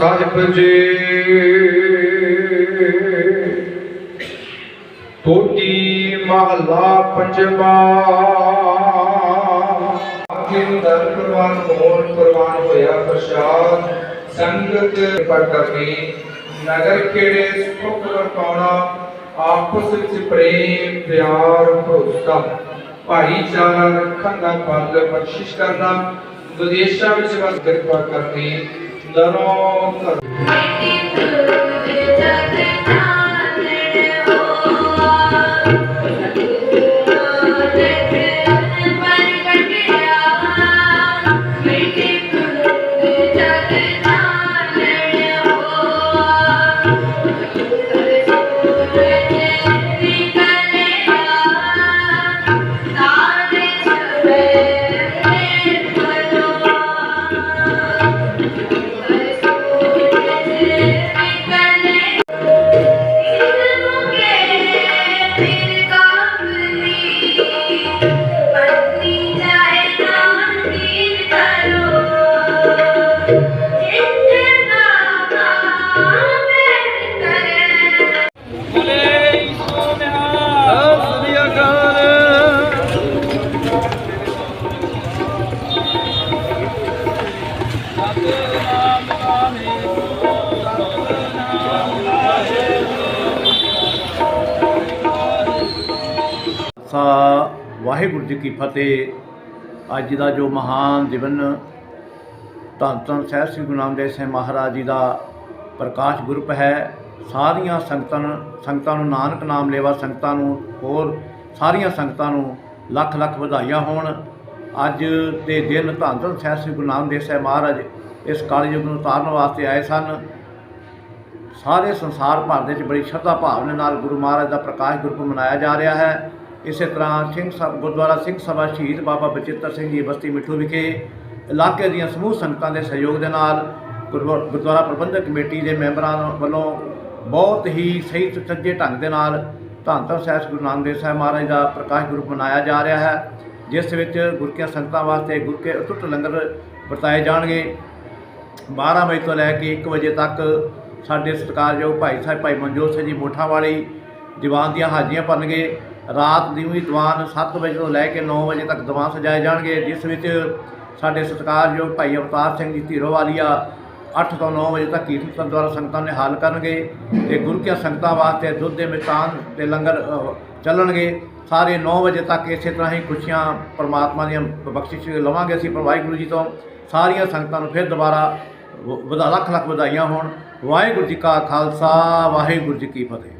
ਸਾਹਿਬ ਜੀ। ਟੋਟੀ ਮਹਲਾ ਪੰਜਵਾ। ਆਖਿਰ ਦਰ ਪ੍ਰਵਾਨ ਹੋਣ ਪ੍ਰਵਾਨ ਹੋਇਆ ਪ੍ਰਸ਼ਾਦ। ਸੰਗਤ ਪਰ ਕਰਨੀ ਨਗਰ ਖੇੜੇ ਸੁਖ ਵਰਤਾਉਣਾ ਆਪਸ ਵਿੱਚ ਪ੍ਰੇਮ, ਪਿਆਰ, ਭਰੋਸਾ। ਭਾਈਚਾਰਾ ਰੱਖਣ ਦਾ ਫਲ ਬਖਸ਼ਿਸ਼ ਕਰਨਾ। ਵਿਦੇਸ਼ਾਂ ਵਿੱਚ ਵਸ ਕਿਰਪਾ ਕਰਨੀ ਦਰੋਂ ਕਰ ਸਾ ਵਾਹਿਗੁਰੂ ਜੀ ਕੀ ਫਤਿਹ। ਅੱਜ ਦਾ ਜੋ ਮਹਾਨ ਦਿਵਨ ਧੰਨ ਧੰਨ ਸਾਹਿਬ ਸ੍ਰੀ ਗੁਰੂ ਨਾਮਦੇਵ ਸਾਹਿਬ ਮਹਾਰਾਜ ਜੀ ਦਾ ਪ੍ਰਕਾਸ਼ ਗੁਰਪ ਹੈ, ਸਾਰੀਆਂ ਸੰਗਤਾਂ ਸੰਗਤਾਂ ਨੂੰ ਨਾਨਕ ਨਾਮ ਲੇਵਾ ਸੰਗਤਾਂ ਨੂੰ ਹੋਰ ਸਾਰੀਆਂ ਸੰਗਤਾਂ ਨੂੰ ਲੱਖ ਲੱਖ ਵਧਾਈਆਂ ਹੋਣ। ਅੱਜ ਦੇ ਦਿਨ ਧੰਨ ਧੰਨ ਸਾਹਿਬ ਸ੍ਰੀ ਗੁਰੂ ਨਾਮਦੇਵ ਸਾਹਿਬ ਮਹਾਰਾਜ ਇਸ ਕਾਲਯੁਗ ਨੂੰ ਉਤਾਰਨ ਵਾਸਤੇ ਆਏ ਸਨ। ਸਾਰੇ ਸੰਸਾਰ ਭਰ ਦੇ ਵਿੱਚ ਬੜੀ ਸ਼ਰਧਾ ਭਾਵਨਾ ਨਾਲ ਗੁਰੂ ਮਹਾਰਾਜ ਦਾ ਪ੍ਰਕਾਸ਼ ਗੁਰਪੁਰਬ ਮਨਾਇਆ ਜਾ ਰਿਹਾ ਹੈ। ਇਸੇ ਤਰ੍ਹਾਂ ਸਿੰਘ ਸਾਹਿਬ ਗੁਰਦੁਆਰਾ ਸਿੰਘ ਸਭਾ ਸ਼ਹੀਦ ਬਾਬਾ ਬਚਿੱਤਰ ਸਿੰਘ ਜੀ ਬਸਤੀ ਮਿੱਠੂ ਵਿਖੇ ਇਲਾਕੇ ਦੀਆਂ ਸਮੂਹ ਸੰਗਤਾਂ ਦੇ ਸਹਿਯੋਗ ਦੇ ਨਾਲ ਗੁਰਦੁਆ- ਗੁਰਦੁਆਰਾ ਪ੍ਰਬੰਧਕ ਕਮੇਟੀ ਦੇ ਮੈਂਬਰਾਂ ਵੱਲੋਂ ਬਹੁਤ ਹੀ ਸਹੀ ਸੁਚੱਜੇ ਢੰਗ ਦੇ ਨਾਲ ਧੰਨ ਧੰਨ ਸਾਹਿਬ ਗੁਰੂ ਨਾਨਕ ਦੇਵ ਸਾਹਿਬ ਮਹਾਰਾਜ ਦਾ ਪ੍ਰਕਾਸ਼ ਗੁਰਪੁਰਬ ਮਨਾਇਆ ਜਾ ਰਿਹਾ ਹੈ, ਜਿਸ ਵਿੱਚ ਗੁਰਕੀਆਂ ਸੰਗਤਾਂ ਵਾਸਤੇ ਗੁਰਕੇ ਅਟੁੱਟ ਲੰਗਰ ਵਰਤਾਏ ਜਾਣਗੇ। 12 ਵਜੇ ਤੋਂ ਲੈ ਕੇ 1 ਵਜੇ ਤੱਕ ਸਾਡੇ ਸਤਿਕਾਰਯੋਗ ਭਾਈ ਸਾਹਿਬ, ਭਾਈ ਮਨਜੋਤ ਸਿੰਘ ਜੀ ਮੋਠਾਂ ਵਾਲੀ ਦੀਵਾਨ ਦੀਆਂ ਹਾਜ਼ਰੀਆਂ ਭਰਨਗੇ। ਰਾਤ ਦੀ ਵੀ ਦੀਵਾਨ 7 ਵਜੇ ਤੋਂ ਲੈ ਕੇ 9 ਵਜੇ ਤੱਕ ਦੀਵਾਨ ਸਜਾਏ ਜਾਣਗੇ, ਜਿਸ ਵਿੱਚ ਸਾਡੇ ਸਤਿਕਾਰਯੋਗ ਭਾਈ ਅਵਤਾਰ ਸਿੰਘ ਜੀ ਧੀਰੋ ਵਾਲੀਆ 8 ਤੋਂ 9 ਵਜੇ ਤੱਕ ਕੀਰਤਨ ਦੁਆਰਾ ਸੰਗਤਾਂ ਨੇ ਹਾਲ ਕਰਨਗੇ ਤੇ ਗੁਰੂ ਕੀ ਸੰਗਤਾਂ ਵਾਸਤੇ ਦੁੱਧ ਦੇ ਮਿਤਾਨ ਤੇ ਲੰਗਰ ਚੱਲਣਗੇ। ਸਾਰੇ 9 ਵਜੇ ਤੱਕ ਇਸੇ ਤਰ੍ਹਾਂ ਹੀ ਖੁਸ਼ੀਆਂ ਪਰਮਾਤਮਾ ਦੀਆਂ ਬਖਸ਼ਿਸ਼ ਲਵਾਂਗੇ ਅਸੀਂ ਪਰ ਵਾਹਿਗੁਰੂ ਜੀ ਤੋਂ। ਸਾਰੀਆਂ ਸੰਗਤਾਂ ਨੂੰ ਫਿਰ ਦੁਬਾਰਾ ਵਧਾ ਲੱਖ ਲੱਖ ਵਧਾਈਆਂ ਹੋਣ। ਵਾਹਿਗੁਰੂ ਜੀ ਕਾ ਖਾਲਸਾ, ਵਾਹਿਗੁਰੂ ਜੀ ਕੀ ਫਤਿਹ।